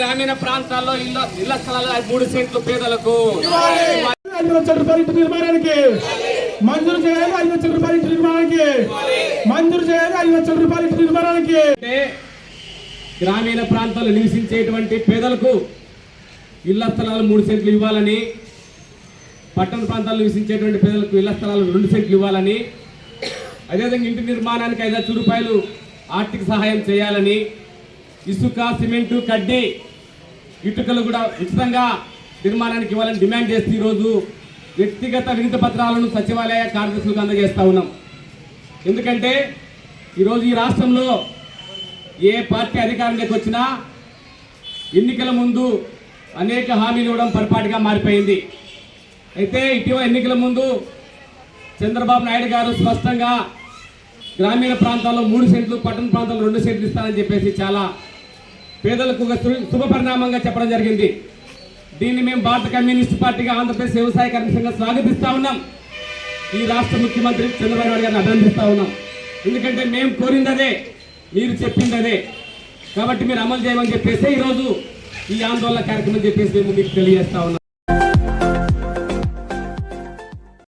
గ్రామీణ ప్రాంతాల్లో ఇళ్ళ ఇళ్ళ స్థలాలు మూడు సెంట్లు పేదలకు. ఐదు లక్షల రూపాయల ఇంటి నిర్మాణానికి. మంజూరు చేయాలి ఐదు లక్షల రూపాయల ఇంటి నిర్మాణానికి. మంజూరు చేయాలి ఐదు లక్షల రూపాయల ఇంటి నిర్మాణానికి. గ్రామీణ ప్రాంతాల్లో నివసించేటువంటి పేదలకు ఇళ్ళ స్థలాలు మూడు సెంట్లు ఇవ్వాలని పట్టణ ప్రాంతాల్లో నివసించేటువంటి పేదలకు ఇళ్ళ స్థలాలు రెండు సెంట్లు ఇవ్వాలని అదేవిధంగా ఇంటి నిర్మాణానికి ఐదు లక్షల రూపాయలు ఆర్థిక సహాయం చేయాలని ఇసుక సిమెంటు కడ్డీ ఇటుకలు కూడా ఉచితంగా నిర్మాణానికి ఇవ్వాలని డిమాండ్ చేస్తూ ఈరోజు వ్యక్తిగత వినతి పత్రాలను సచివాలయ కార్యదర్శులకు అందజేస్తా ఉన్నాం. ఎందుకంటే ఈరోజు ఈ రాష్ట్రంలో ఏ పార్టీ అధికారంలోకి వచ్చినా ఎన్నికల ముందు అనేక హామీలు ఇవ్వడం పొరపాటుగా మారిపోయింది. అయితే ఇటీవల ఎన్నికల ముందు చంద్రబాబు నాయుడు గారు స్పష్టంగా గ్రామీణ ప్రాంతాల్లో మూడు సెంట్లు పట్టణ ప్రాంతాల్లో రెండు సెంట్లు ఇస్తానని చెప్పేసి చాలా పేదలకు ఒక శుభ పరిణామంగా చెప్పడం జరిగింది. దీన్ని మేము భారత కమ్యూనిస్ట్ పార్టీగా ఆంధ్రప్రదేశ్ వ్యవసాయ కమిషన్గా స్వాగతిస్తా ఉన్నాం. ఈ రాష్ట్ర ముఖ్యమంత్రి చంద్రబాబు నాయుడు గారిని అభినందిస్తా ఉన్నాం. ఎందుకంటే మేము కోరిందదే మీరు చెప్పిందదే. కాబట్టి మీరు అమలు చేయమని చెప్పేసి ఈరోజు ఈ ఆందోళన కార్యక్రమం చెప్పేసి మేము మీకు తెలియజేస్తా ఉన్నాం.